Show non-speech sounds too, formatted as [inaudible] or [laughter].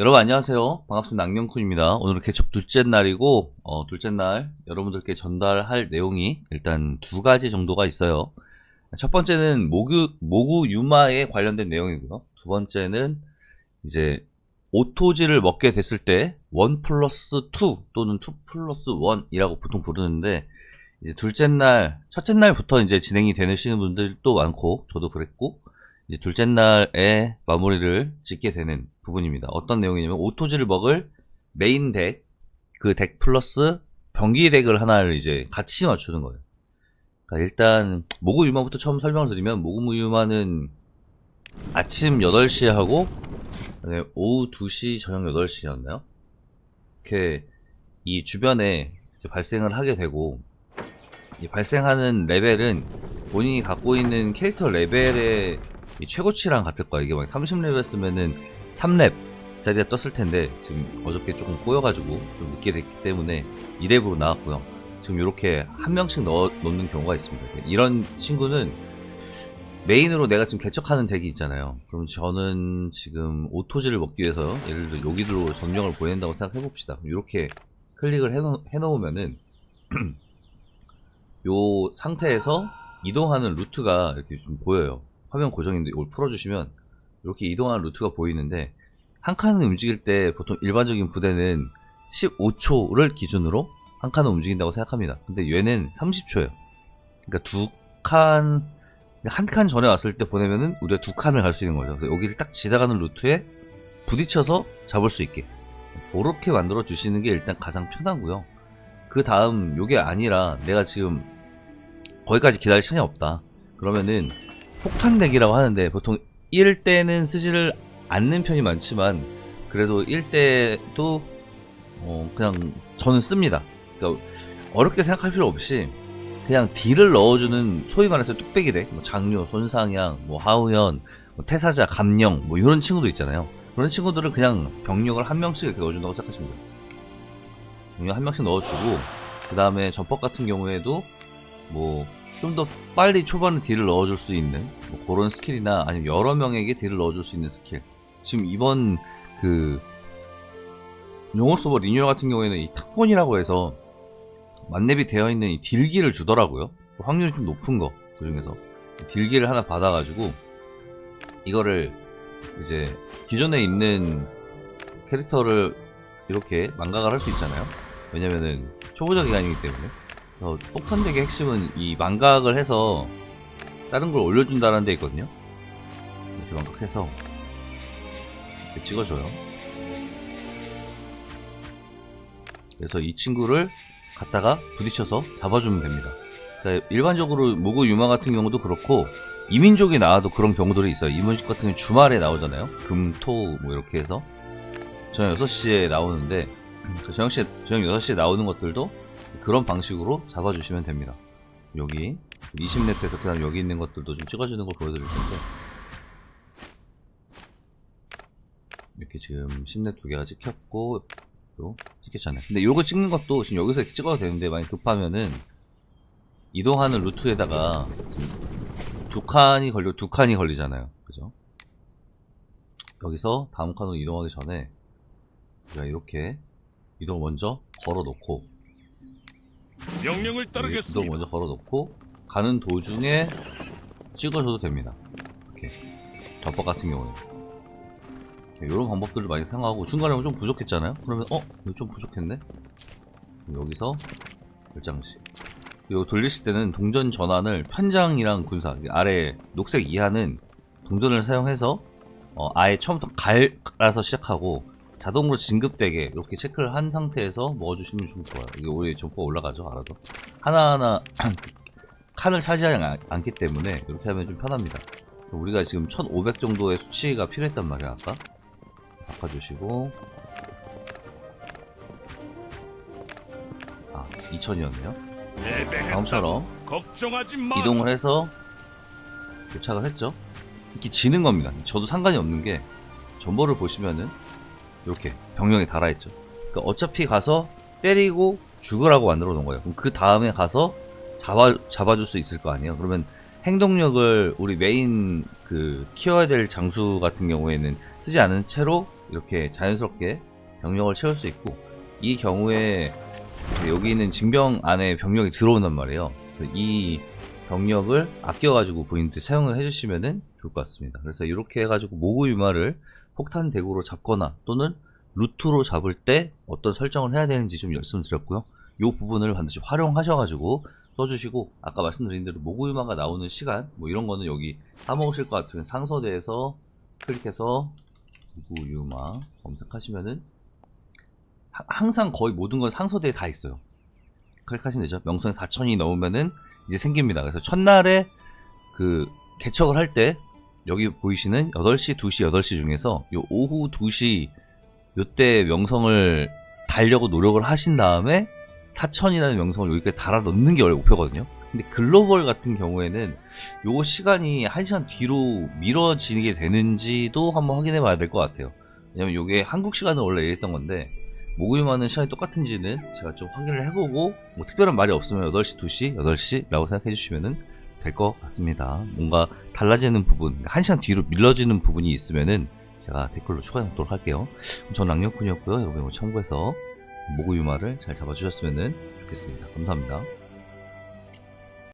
여러분 안녕하세요. 반갑습니다. 악령쿤입니다. 오늘은 개척 둘째 날이고 어, 둘째 날 여러분들께 전달할 내용이 일단 두 가지 정도가 있어요. 첫 번째는 모구 모구 유마에 관련된 내용이고요. 두 번째는 이제 오토지를 먹게 됐을 때원 플러스 2 또는 2 플러스 1이라고 보통 부르는데 이제 둘째 날, 첫째 날부터 이제 진행이 되시는 분들도 많고 저도 그랬고 이제 둘째 날에 마무리를 짓게 되는 부분입니다. 어떤 내용이냐면 오토지를 먹을 메인 덱, 그 덱 플러스 병기 덱을 하나를 이제 같이 맞추는 거예요. 그러니까 일단 모구 유마부터 처음 설명을 드리면 모구 유마는 아침 8시에 하고 오후 2시 저녁 8시였나요? 이렇게 이 주변에 발생을 하게 되고 이 발생하는 레벨은 본인이 갖고 있는 캐릭터 레벨의 이 최고치랑 같을 거야. 이게 막 30레벨 쓰면은 3렙 짜리가 떴을 텐데 지금 어저께 조금 꼬여가지고 좀 늦게 됐기 때문에 2렙으로 나왔고요. 지금 이렇게 한 명씩 넣어 놓는 경우가 있습니다. 이런 친구는 메인으로 내가 지금 개척하는 덱이 있잖아요. 그럼 저는 지금 오토지를 먹기 위해서 예를 들어 여기로 점령을 보낸다고 생각해 봅시다. 이렇게 클릭을 해놓, 해놓으면은 [clears throat] 요 상태에서 이동하는 루트가 이렇게 좀 보여요. 화면 고정인데 이걸 풀어주시면 이렇게 이동하는 루트가 보이는데 한 칸을 움직일 때 보통 일반적인 부대는 15초를 기준으로 한 칸을 움직인다고 생각합니다. 근데 얘는 30초예요. 그러니까 두 칸, 한 칸 전에 왔을 때 보내면은 우리가 두 칸을 갈 수 있는 거죠. 여기를 딱 지나가는 루트에 부딪혀서 잡을 수 있게. 그렇게 만들어 주시는 게 일단 가장 편하고요. 그 다음 요게 아니라 내가 지금 거기까지 기다릴 시간이 없다. 그러면은 폭탄 덱이라고 하는데 보통 1대는 쓰지를 않는 편이 많지만 그래도 1대도 어 그냥 저는 씁니다. 그러니까 어렵게 생각할 필요 없이 그냥 딜을 넣어주는 소위 말해서 뚝배기 덱, 뭐 장료, 손상향, 뭐 하우연, 뭐 태사자, 감령 뭐 이런 친구도 있잖아요. 그런 친구들은 그냥 병력을 한 명씩 이렇게 넣어준다고 생각하시면 돼요. 병력 한 명씩 넣어주고 그 다음에 전법 같은 경우에도 뭐 좀 더 빨리 초반에 딜을 넣어줄 수 있는 뭐 그런 스킬이나 아니면 여러 명에게 딜을 넣어줄 수 있는 스킬. 지금 이번 그 용어 서버 리뉴얼 같은 경우에는 이 탁본이라고 해서 만렙이 되어 있는 이 딜기를 주더라고요. 확률이 좀 높은 거 그중에서. 딜기를 하나 받아가지고 이거를 이제 기존에 있는 캐릭터를 이렇게 망각을 할 수 있잖아요. 왜냐면은 초보자 기간이기 때문에 어, 폭탄덱의 핵심은 이 망각을 해서 다른 걸 올려준다는 데 있거든요. 이렇게 망각해서 이렇게 찍어줘요. 그래서 이 친구를 갖다가 부딪혀서 잡아주면 됩니다. 그러니까 일반적으로 모구 유마 같은 경우도 그렇고 이민족이 나와도 그런 경우들이 있어요. 이민족 같은 경우는 주말에 나오잖아요. 금, 토, 뭐 이렇게 해서 저녁 6시에 나오는데 저녁, 시, 저녁 6시에 나오는 것들도 그런 방식으로 잡아주시면 됩니다. 여기 20네트에서 그다음 여기 있는 것들도 좀 찍어주는 걸 보여드릴 텐데 이렇게 지금 10넷 두 개가 찍혔고 또 찍혔잖아요. 근데 요거 찍는 것도 지금 여기서 이렇게 찍어도 되는데 많이 급하면은 이동하는 루트에다가 두 칸이 걸려 두 칸이 걸리잖아요. 그죠? 여기서 다음 칸으로 이동하기 전에 우리가 이렇게 이동을 먼저 걸어 놓고 명령을 따르겠습니다. 먼저 걸어 놓고 가는 도중에 찍어줘도 됩니다. 이렇게 덮밥 같은 경우는 이런 방법들을 많이 사용하고 중간에 좀 부족했잖아요. 그러면 어 이거 좀 부족했네. 여기서 결장식. 이거 돌리실 때는 동전 전환을 편장이랑 군사 아래 녹색 이하는 동전을 사용해서 어, 아예 처음부터 갈아서 시작하고 자동으로 진급되게 이렇게 체크를 한 상태에서 먹어주시면 좀 좋아요. 이게 오히려 점퍼 올라가죠, 알아서. 하나하나 [clears throat] 칸을 차지하지 않- 않기 때문에 이렇게 하면 좀 편합니다. 우리가 지금 1500 정도의 수치가 필요했단 말이야, 아까. 바꿔주시고. 아, 2000이었네요. 다음처럼. 이동을 해서 도착을 했죠. 이렇게 지는 겁니다. 저도 상관이 없는 게 전보를 보시면은 이렇게 병력이 달아있죠. 그러니까 어차피 가서 때리고 죽으라고 만들어 놓은 거예요. 그럼 그 다음에 가서 잡아 잡아줄 수 있을 거 아니에요. 그러면 행동력을 우리 메인 그 키워야 될 장수 같은 경우에는 쓰지 않은 채로 이렇게 자연스럽게 병력을 채울 수 있고 이 경우에 여기 있는 징병 안에 병력이 들어온단 말이에요. 이 병력을 아껴가지고 본인들 사용을 해주시면은 좋을 것 같습니다. 그래서 이렇게 해가지고 모구 유마를 폭탄 대구로 잡거나 또는 루트로 잡을 때 어떤 설정을 해야 되는지 좀 말씀드렸고요. 이 부분을 반드시 활용하셔가지고 써주시고 아까 말씀드린 대로 모구 유마가 나오는 시간 뭐 이런 거는 여기 까먹으실 것 같으면 상서대에서 클릭해서 모구 유마 검색하시면은 사- 항상 거의 모든 건 상서대에 다 있어요. 클릭하시면 되죠. 명성에 4천이 넘으면은 이제 생깁니다. 그래서 첫날에 그 개척을 할 때 여기 보이시는 8시, 2시, 8시 중에서 요 오후 2시 요때 명성을 달려고 노력을 하신 다음에 4천이라는 명성을 여기까지 달아 넣는 게 원래 목표거든요. 근데 글로벌 같은 경우에는 요 시간이 1시간 뒤로 미뤄지게 되는지도 한번 확인해 봐야 될 것 같아요. 왜냐면 요게 한국 시간은 원래 이랬던 건데 모금하는 시간이 똑같은지는 제가 좀 확인을 해보고 뭐 특별한 말이 없으면 8시, 2시, 8시라고 생각해 주시면 될 것 같습니다. 뭔가 달라지는 부분, 1시간 뒤로 밀려지는 부분이 있으면은 제가 댓글로 추가해 놓도록 할게요. 전 랑력군이었고요. 여러분 이거 참고해서 모구 유마를 잘 잡아주셨으면 좋겠습니다. 감사합니다.